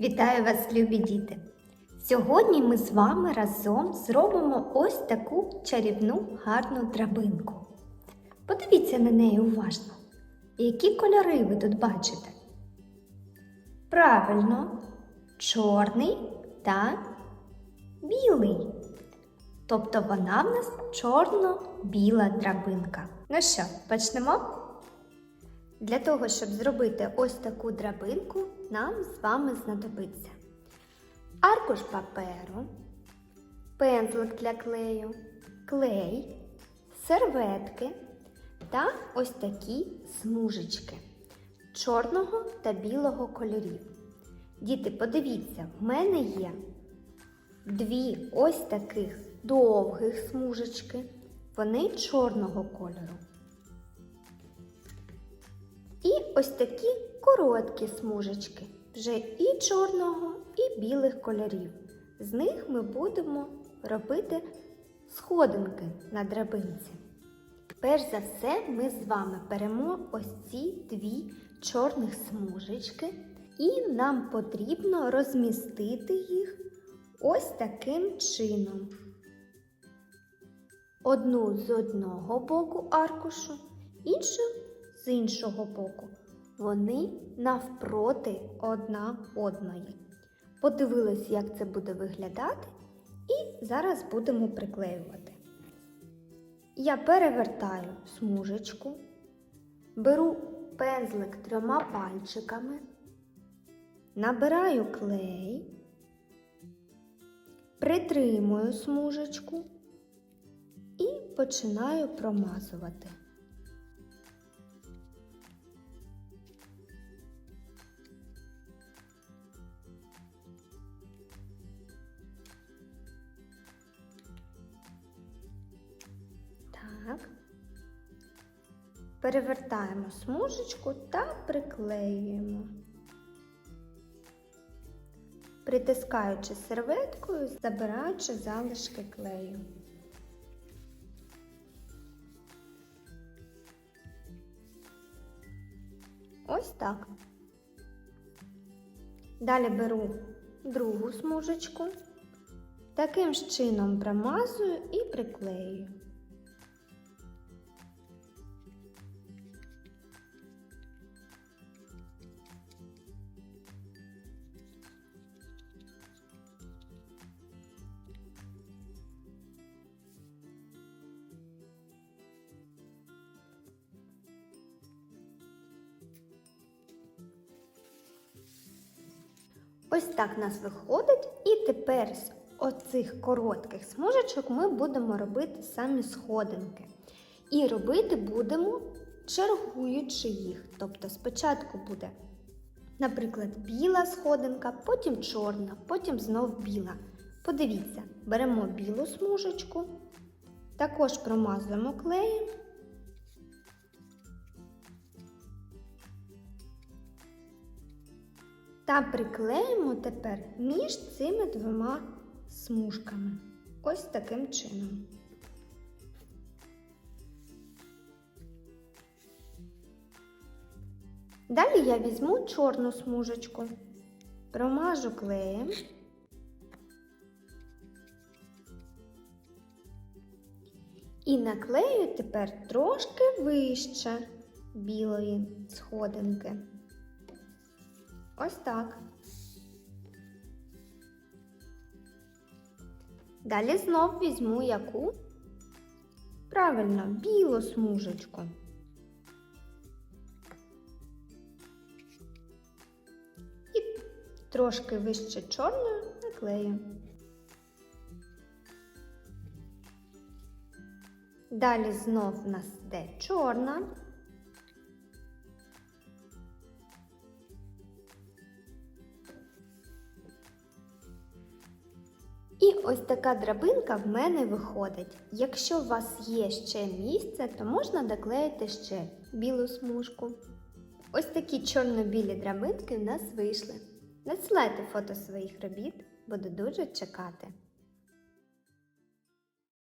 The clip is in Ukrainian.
Вітаю вас, любі діти! Сьогодні ми з вами разом зробимо ось таку чарівну гарну драбинку. Подивіться на неї уважно. Які кольори ви тут бачите? Правильно, чорний та білий. Тобто вона в нас чорно-біла драбинка. Ну що, почнемо? Для того, щоб зробити ось таку драбинку, нам з вами знадобиться аркуш паперу, пензлик для клею, клей, серветки та ось такі смужечки чорного та білого кольорів. Діти, подивіться, в мене є дві ось таких довгих смужечки, вони чорного кольору. Ось такі короткі смужечки, вже і чорного, і білих кольорів. З них ми будемо робити сходинки на драбинці. Перш за все, ми з вами беремо ось ці дві чорних смужечки, і нам потрібно розмістити їх ось таким чином. Одну з одного боку аркушу, іншу з іншого боку. Вони навпроти одна одної. Подивились, як це буде виглядати, і зараз будемо приклеювати. Я перевертаю смужечку, беру пензлик трьома пальчиками, набираю клей, притримую смужечку і починаю промазувати. Так. Перевертаємо смужечку та приклеюємо. Притискаючи серветкою, забираючи залишки клею. Ось так. Далі беру другу смужечку, таким ж чином промазую і приклею. Ось так у нас виходить. І тепер з оцих коротких смужечок ми будемо робити самі сходинки. І робити будемо чергуючи їх. Тобто спочатку буде, наприклад, біла сходинка, потім чорна, потім знов біла. Подивіться, беремо білу смужечку, також промазуємо клеєм. Та приклеїмо тепер між цими двома смужками. Ось таким чином. Далі я візьму чорну смужечку, промажу клеєм. І наклею тепер трошки вище білої сходинки. Ось так. Далі знов візьму яку правильно білу смужечку. І трошки вище чорною наклею. Далі знов в нас йде чорна. І ось така драбинка в мене виходить. Якщо у вас є ще місце, то можна доклеїти ще білу смужку. Ось такі чорно-білі драбинки в нас вийшли. Надсилайте фото своїх робіт, буду дуже чекати.